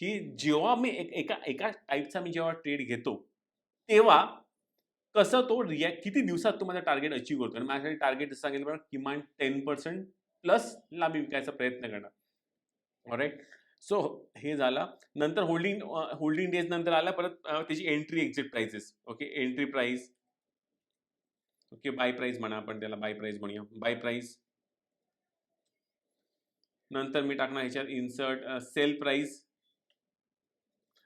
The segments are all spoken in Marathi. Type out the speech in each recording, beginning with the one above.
की जेव्हा मी एक एका एका टाईपचा मी जेव्हा ट्रेड घेतो, तेव्हा कसं तो रिॲक्ट किती दिवसात तो माझा टार्गेट अचीव्ह करतो आणि माझ्यासाठी टार्गेट सांगेल सांगितलं किमान किमान 10% प्लसला मी विकायचा प्रयत्न करणार. राईट सो हे झालं. नंतर होल्डिंग होल्डिंग डेज नंतर आला परत त्याची entry exit prices. Okay. Entry price. Okay. Buy price म्हणा आपण त्याला बाय प्राइस म्हणूया. Buy price. नंतर मी टाकणार ह्याच्यात इन्सर्ट सेल प्राइस.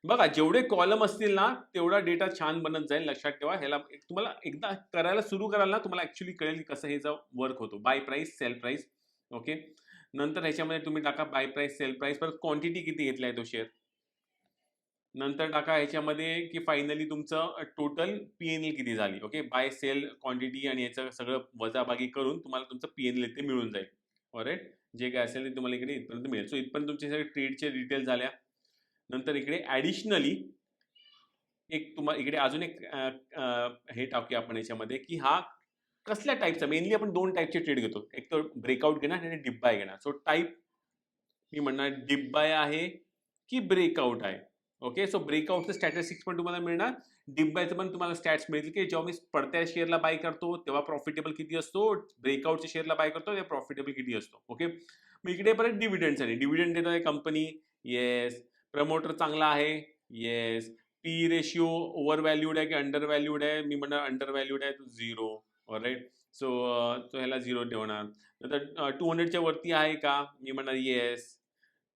बघा जेवढे कॉलम असतील ना, तेवढा डेटा छान बनत जाईल. लक्षात ठेवा. ह्याला तुम्हाला एकदा करायला सुरू कराल ना, तुम्हाला ऍक्च्युली कळेल कसं ह्याचा वर्क होतो. Buy price sell price okay. नंतर ह्याच्यामध्ये तुम्ही टाका बाय प्राईस सेल प्राईस परत क्वांटिटी किती घेतला आहे तो शेअर. नंतर टाका ह्याच्यामध्ये की फायनली तुमचं टोटल पी-एन-एल किती झाली. ओके. बाय, सेल, क्वांटिटी आणि याचं सगळं वजाबागी करून तुम्हाला तुमचं पी-एन-एल इथे मिळून जाईल. ऑरेट जे काय असेल ते तुम्हाला इकडे इथपर्यंत मिळेल. सो इथपर्यंत तुमचे सगळे ट्रेडचे डिटेल्स झाल्या. नंतर इकडे ॲडिशनली एक तुम्हाला इकडे अजून एक हे टाकूया आपण याच्यामध्ये की हा कसल्या टाईपचा मेनली आपण दोन टाईपचे ट्रेड घेतो. एक तर ब्रेकआउट घेणार आणि डिप बाय घेणार. सो टाईप मी म्हणणार डिप बाय आहे की ब्रेकआउट आहे. ओके. सो ब्रेकआउटचं स्टॅटिस्टिक्स पण तुम्हाला मिळणार. डिप बायचं पण तुम्हाला स्टॅट्स मिळतील की जेव्हा मी पडत्या शेअरला बाय करतो, तेव्हा प्रॉफिटेबल किती असतो. ब्रेकआउटच्या शेअरला बाय करतो, तेव्हा प्रॉफिटेबल किती असतो. ओके. मग इकडे परत डिव्हिडंड्स आहे. डिव्हिडंड देत आहे कंपनी. येस. प्रमोटर चांगला आहे. Yes. P ratio over valued आहे की अंडर व्हॅल्यूड आहे. मी म्हणणार अंडर व्हॅल्यूड आहे. 0. ऑलराइट. सो तो ह्याला झिरो ठेवणार. नंतर टू हंड्रेडच्या वरती आहे का? मी म्हणणार येस.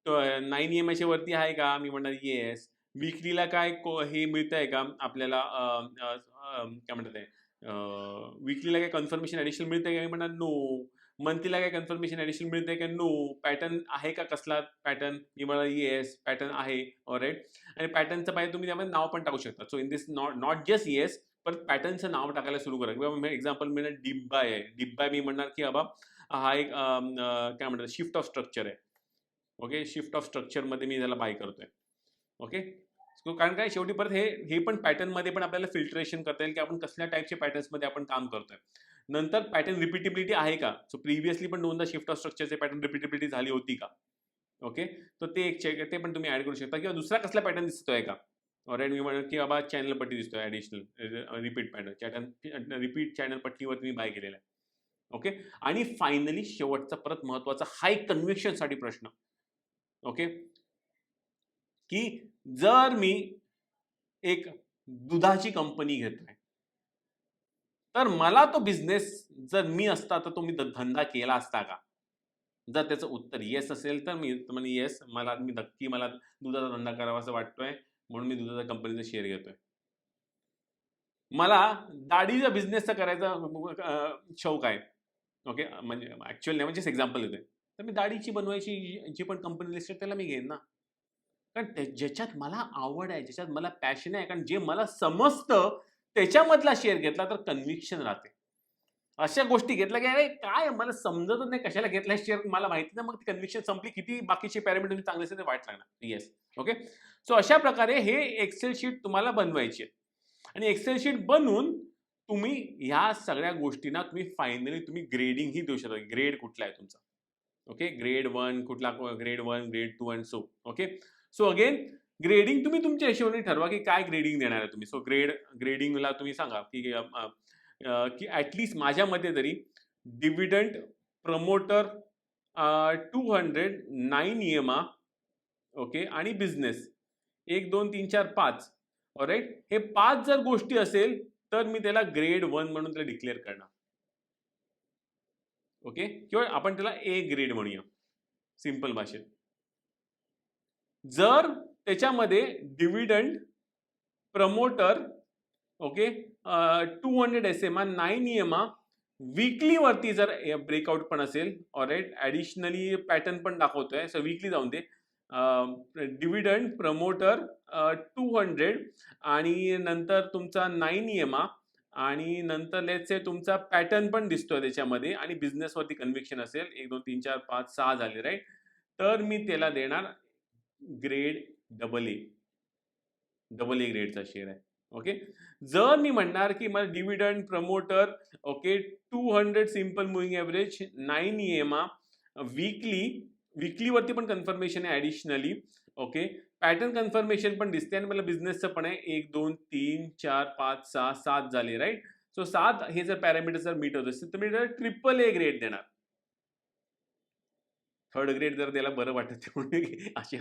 तो 9 ईएमआयच्या वरती आहे का? मी म्हणणार येस. विक्रीला काय को हे मिळतंय का आपल्याला काय म्हणतात विकलीला काय कन्फर्मेशन ॲडिशनल मिळतंय का? मी म्हणणार नो. मंथलीला काय कन्फर्मेशन ॲडिशन मिळते का? नो. पॅटर्न आहे का कसला पॅटर्न? मी म्हणणार येस. पॅटर्न आहे. ऑलराइट. आणि पॅटर्नचं पाहिजे म्हणजे तुम्ही त्यामध्ये नाव पण टाकू शकता. So in this not not just yes परत पॅटर्नचं नाव टाकायला सुरू करा. किंवा एक्झाम्पल मी डिब्बा आहे. डिब्बा मी म्हणणार की बाबा हा एक काय म्हणतात शिफ्ट ऑफ स्ट्रक्चर आहे. ओके. शिफ्ट ऑफ स्ट्रक्चरमध्ये मी त्याला बाय करतोय. ओके. सो कारण काय शेवटी परत हे हे पण पॅटर्नमध्ये पण आपल्याला फिल्टरेशन करता येईल की आपण कसल्या टाइपच्या पॅटर्न्समध्ये आपण काम करतोय. नंतर पॅटर्न रिपिटेबिलिटी आहे का? सो प्रिव्हियसली पण दोनदा शिफ्ट ऑफ स्ट्रक्चरचे पॅटर्न रिपिटेबिलिटी झाली होती का? ओके. तर ते एक चेक ते पण तुम्ही ॲड करू शकता किंवा दुसरा कसला पॅटर्न दिसतोय का? ऑलराइट. मी म्हणत की बाबा चॅनल पट्टी दिसतोय additional repeat pattern. Pattern repeat channel पट्टीवर मी बाय केलेला आहे. ओके. आणि फायनली शेवटचा परत महत्त्वाचा हाय कन्व्हिक्शनसाठी प्रश्न. ओके. की जर मी एक दुधाची कंपनी घेतोय. तर मला तो बिझनेस जर मी असता तर तो मी धंदा केला असता का? जर त्याचं उत्तर येस असेल तर मी म्हणजे येस मला मी नक्की मला दुधाचा धंदा करावासा वाटतोय. म्हणून मी दुधाच्या कंपनीचा शेअर घेतोय. मला दाढीचा बिझनेसचा करायचा शौक आहे. ओके. म्हणजे ॲक्च्युअल नाही म्हणजे एक्झाम्पल येते तर मी दाढीची बनवायची जी पण कंपनी लिस्टेड त्याला मी घेईन ना. कारण ज्याच्यात मला आवड आहे, ज्याच्यात मला पॅशन आहे कारण जे मला समजतं त्याच्यामधला शेअर घेतला तर कन्व्हिक्शन राहते. अशा गोष्टी घेतल्या की अरे काय मला समजतच नाही कशाला घेतला शेअर मला माहिती नाही. मग कन्व्हिक्शन संपली. किती बाकीचे पॅरामीटर चांगले असेल तर वाईट लागणार. येस. ओके. सो अशा प्रकारे हे एक्सेल शीट तुम्हाला बनवायची आहे. आणि एक्सेल शीट बनवून तुम्ही ह्या सगळ्या गोष्टींना तुम्ही फायनली तुम्ही ग्रेडिंग ही देऊ शकता. ग्रेड कुठला आहे तुमचा. ओके. ग्रेड वन कुठला grade one grade two and so. Okay. So again grading तुम्ही तुमच्या हिशोबाने ठरवा की काय ग्रेडिंग देणार आहे तुम्ही. सो ग्रेड ग्रेडिंगला तुम्ही सांगा की की ॲटलिस्ट माझ्या मते तरी dividend promoter uh, 200, 9 EMI okay. आणि बिझनेस एक दोन तीन चार पाच राईट हे पाच जर गोष्टी असेल तर मी त्याला ग्रेड वन म्हणून त्याला डिक्लेअर करणार. ओके. किंवा आपण त्याला ए ग्रेड म्हणूया. सिंपल भाषेत. जर त्याच्यामध्ये dividend, promoter okay. Uh, 200 SMI, 9 EMI weekly वरती जर ब्रेकआउट पण असेल ऑलराइट. ॲडिशनली पॅटर्न पण दाखवतोय. सो वीकली जाऊन दे. डिव्हिडंड, प्रमोटर टू हंड्रेड आणि नंतर तुमचा 9 ईएमआय आणि नंतर लेट्स से तुमचा पॅटर्न पण दिसतोय त्याच्यामध्ये आणि बिझनेसवरती कन्व्हिक्शन असेल. 1, 2, 3, 4, 5, 6 झाले राईट तर मी त्याला देणार grade double A. Double A ग्रेडचा share आहे. ओके. जर मी म्हणणार की मला dividend, promoter okay 200 simple moving average, 9 EMA weekly विकलीवरती पण कन्फर्मेशन आहे ॲडिशनली ओके पॅटर्न कन्फर्मेशन पण दिसते आणि मला बिझनेसचं पण आहे एक दोन तीन चार पाच सहा सात झाले राईट सो सात हे जर पॅरामीटर जर मीट होत असतील तर मी ट्रिपल ए ग्रेड देणार थर्ड ग्रेड जर त्याला बरं वाटत त्यामुळे असे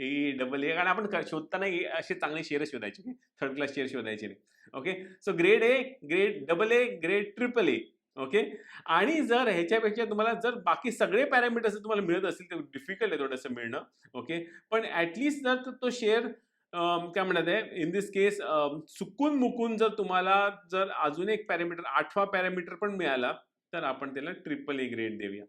ए डबल ए कारण आपण शोधताना असे चांगले शेअर शोधायचे थर्ड क्लास शेअर शोधायचे नाही. Okay so grade A grade double A grade triple A okay आणि जर ह्याच्यापेक्षा तुम्हाला जर बाकी सगळे पॅरामीटर्स तुम्हाला मिळत असतील तर डिफिकल्ट आहे थोडंसं मिळणं. ओके पण ॲटलिस्ट जर तो शेअर काय म्हणत आहे इन दिस केस चुकून मुकून जर तुम्हाला जर अजून एक पॅरामीटर आठवा पॅरामीटर पण मिळाला तर आपण त्याला ट्रिपल ए ग्रेड देऊया.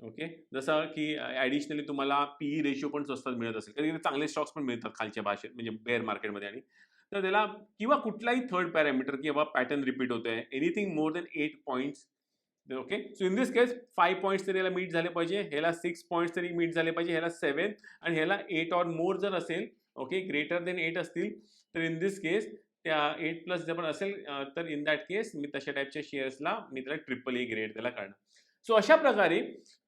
ओके? जसं की ॲडिशनली तुम्हाला पीई रेशिओ पण स्वस्तात मिळत असेल. कधी कधी चांगले स्टॉक्स पण मिळतात खालच्या भाषेत म्हणजे बेअर मार्केटमध्ये आणि. तर त्याला किंवा कुठलाही थर्ड पॅरामीटर किंवा पॅटर्न रिपीट होतो आहे anything more than eight points okay? So in this case five points तरी याला मीट झाले पाहिजे. ह्याला सिक्स पॉईंट्स तरी मीट झाले पाहिजे. ह्याला सेवन आणि ह्याला एट ऑर मोर जर असेल ओके? ग्रेटर देन एट असतील तर इन दिस केस त्या एट प्लस जर पण असेल तर इन दॅट केस मी तशा टाईपच्या शेअर्सला मी त्याला ट्रिपल ए ग्रेड त्याला करणार सो अशा प्रकारे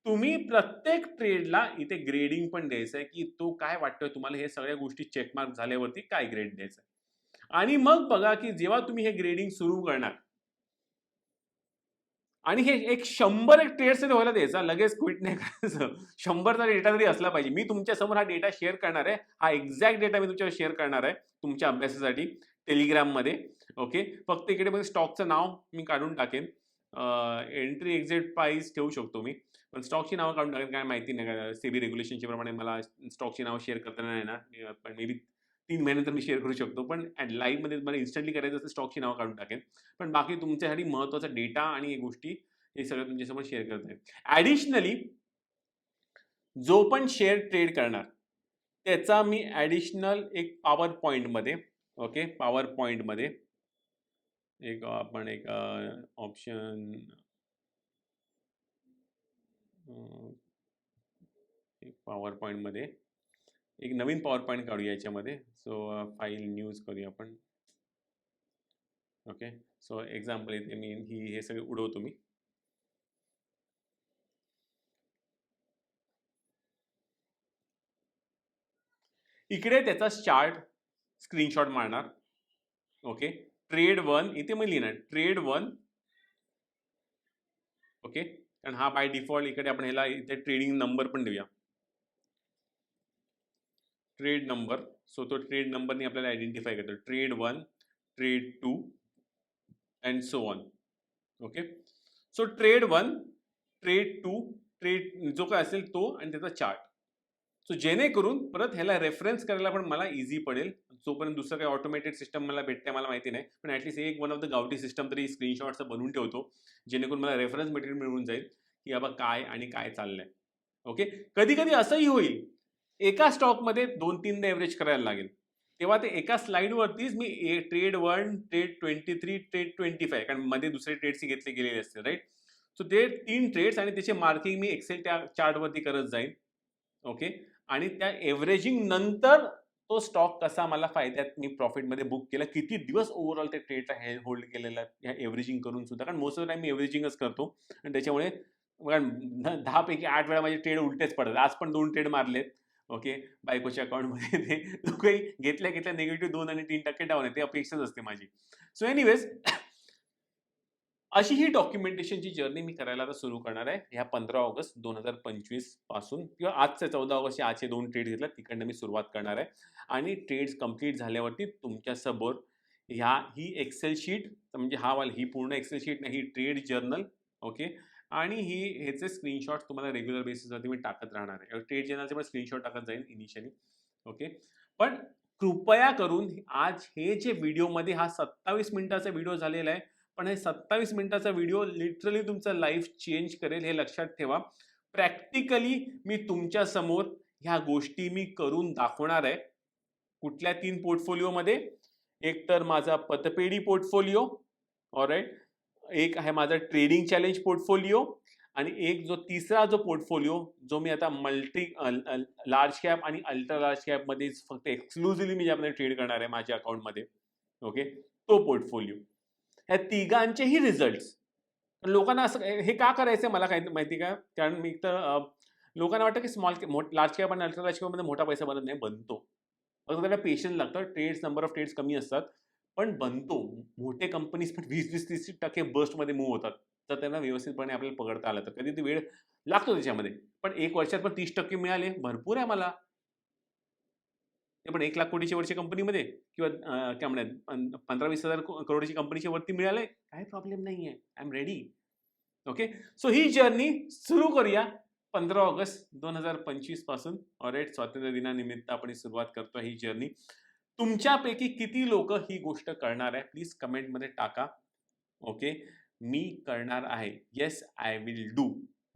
तुम्ही प्रत्येक ट्रेडला इथे ग्रेडिंग पण द्यायचं आहे की तो काय वाटतोय तुम्हाला हे सगळ्या गोष्टी चेकमार्क झाल्यावरती काय ग्रेड द्यायचं आहे आणि मग बघा की जेव्हा तुम्ही हे ग्रेडिंग सुरू करणार आणि हे एक शंभर एक ट्रेड्स तरी व्हायला द्यायचा लगेच क्विट नाही करायचं. शंभरचा डेटा तरी असला पाहिजे. मी तुमच्यासमोर हा डेटा शेअर करणार आहे. हा एक्झॅक्ट डेटा मी तुमच्यावर शेअर करणार आहे तुमच्या अभ्यासासाठी टेलिग्राममध्ये ओके फक्त इकडे मग स्टॉकचं नाव मी काढून टाकेन. एंट्री एक्झिट प्राईस ठेवू शकतो मी. पण स्टॉकची नावं काढून टाकेन काय माहिती नाही. का सेबी रेग्युलेशनच्या प्रमाणे मला स्टॉकची नावं शेअर करताना नाही ना पण मे बी तीन महिन्यानंतर मी शेअर करू शकतो. पण लाईव्हमध्ये मला इन्स्टंटली करायचं असेल स्टॉकची नावं काढून टाकेन. पण बाकी तुमच्यासाठी महत्त्वाचा डेटा आणि हे गोष्टी हे सगळं तुमच्यासमोर शेअर करत आहे ॲडिशनली जो पण शेअर ट्रेड करणार त्याचा मी ॲडिशनल एक पॉवर पॉईंटमध्ये ओके पॉवर पॉईंटमध्ये एक आपण एक ऑप्शन एक पॉवर पॉईंटमध्ये एक नवीन पॉवर पॉईंट काढूया याच्यामध्ये. सो फाईल न्यूज करूया आपण. ओके सो एक्झाम्पल येते मी ही हे सगळे उडवतो मी. इकडे त्याचा चार्ट स्क्रीनशॉट मारणार. ओके ट्रेड वन इथे मी लिहिणार ट्रेड वन. ओके? कारण हा बाय डिफॉल्ट इकडे आपण ह्याला इथे ट्रेडिंग नंबर पण देऊया. ट्रेड नंबर सो तो ट्रेड नंबरने आपल्याला आयडेंटिफाय करतो. Trade one trade two and so on okay? So trade one trade two trade जो काय असेल तो आणि त्याचा चार्ट सो जेणेकरून परत ह्याला रेफरन्स करायला पण मला इझी पडेल. जोपर्यंत दुसरं काही ऑटोमेटेड सिस्टम मला भेटते मला माहिती नाही. पण ॲटलीस्ट एक वन ऑफ द गावठी सिस्टम तरी स्क्रीनशॉटचं बनवून ठेवतो जेणेकरून मला रेफरन्स मटेरियल मिळून जाईल की बाबा काय आणि काय चाललंय. ओके कधी कधी असंही होईल. एका स्टॉकमध्ये दोन तीनदा एव्हरेज करायला लागेल. तेव्हा ते एका स्लाईडवरतीच मी a trade one trade twenty three trade twenty five कारण मध्ये दुसरे ट्रेड्स घेतले गेलेले असतील राईट सो ते तीन ट्रेड्स आणि त्याचे मार्किंग मी एक्सेल त्या चार्टवरती करत जाईन. ओके आणि त्या एव्हरेजिंग नंतर तो स्टॉक कसा मला फायद्यात मी प्रॉफिटमध्ये बुक केला किती दिवस ओव्हरऑल त्या ट्रेड हे होल्ड केलेला ह्या एव्हरेजिंग करून सुद्धा. कारण मोस्ट ऑफ टाइम मी एव्हरेजिंगच करतो. आणि त्याच्यामुळे कारण दहापैकी आठ वेळा माझे ट्रेड उलटेच पडतात. आज पण दोन ट्रेड मारलेत ओके बायकोच्या अकाउंटमध्ये ते काही घेतल्या घेतल्या निगेटिव्ह दोन आणि तीन टक्के डाऊन आहे ते अपेक्षाच असते माझी. सो एनिवेज अशी ही डॉक्युमेंटेशनची जर्नी मी करायला आता सुरू करणार आहे. ह्या पंधरा ऑगस्ट दोन हजार पंचवीसपासून किंवा आजचे चौदा ऑगस्ट आजचे दोन ट्रेड घेतल्या तिकडनं मी सुरुवात करणार आहे. आणि ट्रेड्स कंप्लीट झाल्यावरती तुमच्यासमोर ह्या ही एक्सेल शीट म्हणजे हा वाल ही पूर्ण एक्सेल शीट नाही ही ट्रेड जर्नल ओके आणि ही ह्याचे स्क्रीनशॉट तुम्हाला रेग्युलर बेसिसवरती मी टाकत राहणार आहे. ट्रेड जर्नलचे पण स्क्रीनशॉट टाकत जाईल इनिशियली ओके पण कृपया करून आज हे जे व्हिडिओमध्ये हा सत्तावीस मिनिटाचा व्हिडिओ झालेला आहे पण हे सत्तावीस मिनिटाचा व्हिडिओ लिटरली तुमचं लाईफ चेंज करेल हे लक्षात ठेवा. प्रॅक्टिकली मी तुमच्यासमोर ह्या गोष्टी मी करून दाखवणार आहे. कुठल्या तीन पोर्टफोलिओमध्ये एक तर माझा पतपेढी पोर्टफोलिओ ऑलराईट एक आहे माझा ट्रेडिंग चॅलेंज पोर्टफोलिओ आणि एक जो तिसरा जो पोर्टफोलिओ जो मी आता मल्टी लार्ज कॅप आणि अल्ट्रा लार्ज कॅपमध्ये फक्त एक्सक्लुझिव्हली मी ज्यामध्ये ट्रेड करणार आहे माझ्या अकाउंटमध्ये ओके तो पोर्टफोलिओ ह्या तिघांचेही रिझल्ट्स लोकांना असं हे का करायचं मला काही माहिती का? कारण मी तर लोकांना वाटतं की स्मॉल लार्ज कॅप आणि अल्ट्रा लार्ज कॅपमध्ये मोठा पैसा बनत नाही बनतो. फक्त त्याला पेशन्स लागतं ट्रेड्स नंबर ऑफ ट्रेड्स कमी असतात पण बनतो. मोठे कंपनीज पण वीस वीस तीस टक्के बस्टमध्ये मूव्ह होतात. तर त्यांना व्यवस्थितपणे आपल्याला पकडता आलं तर. कधी ते वेळ लागतो त्याच्यामध्ये. पण एक वर्षात पण तीस टक्के मिळाले भरपूर आहे मला. ते पण एक लाख कोटीच्या वरच्या कंपनीमध्ये किंवा काय म्हणतात पंधरा वीस हजार करोडीच्या कंपनीच्या वरती मिळाले काही प्रॉब्लेम नाही आहे I am ready okay so he journey सुरू करूया. पंधरा ऑगस्ट दोन हजार पंचवीसपासून ऑरेट स्वातंत्र्य दिनानिमित्त आपण सुरुवात करतो ही जर्नी तुमच्यापैकी किती लोक ही गोष्ट करणार आहे? प्लीज कमेंटमध्ये टाका. ओके मी करणार आहे. येस आय विल डू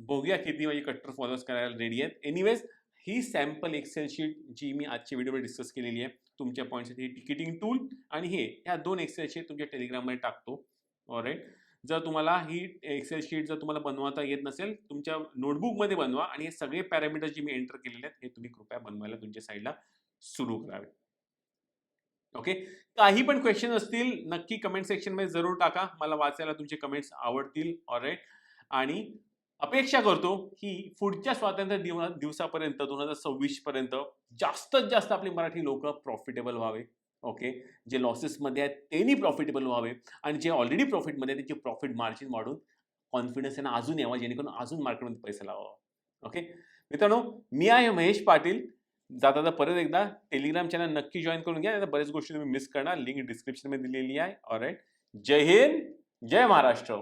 बघूया किती माझी कट्टर फॉलोअर्स करायला रेडी आहेत. एनिवेज ही सॅम्पल एक्सेल शीट जी मी आजच्या व्हिडिओवर डिस्कस केलेली आहे तुमच्या पॉईंटसाठी टिकिटिंग टूल आणि हे ह्या दोन एक्सेल शीट तुमच्या टेलिग्राममध्ये टाकतो. ऑलराईट जर तुम्हाला ही एक्सेल शीट जर तुम्हाला बनवता येत नसेल तुमच्या नोटबुकमध्ये बनवा आणि हे सगळे पॅरामीटर्स जे मी एंटर केलेले आहेत हे तुम्ही कृपया बनवायला तुमच्या साईडला सुरू करावे. ओके काही पण क्वेश्चन असतील नक्की कमेंट सेक्शनमध्ये जरूर टाका. मला वाचायला तुमचे कमेंट्स आवडतील. ऑलराईट आणि अपेक्षा करतो की पुढच्या स्वातंत्र्य दिव दिवसापर्यंत दोन हजार सव्वीस पर्यंत जास्तीत जास्त आपली मराठी लोक प्रॉफिटेबल व्हावे ओके जे लॉसेसमध्ये आहेत त्यांनी प्रॉफिटेबल व्हावे आणि जे ऑलरेडी प्रॉफिटमध्ये आहेत त्यांचे प्रॉफिट मार्जिन वाढून कॉन्फिडन्स यांना अजून यावा जेणेकरून अजून मार्केटमध्ये पैसा लावावा ओके मित्रांनो मी आहे महेश पाटील. जाता जाता परत एकदा टेलिग्राम चॅनल नक्की जॉईन करून घ्या बऱ्याच गोष्टी तुम्ही मिस करणार. लिंक डिस्क्रिप्शनमध्ये दिलेली आहे. ऑलराईट जय हिंद जय महाराष्ट्र.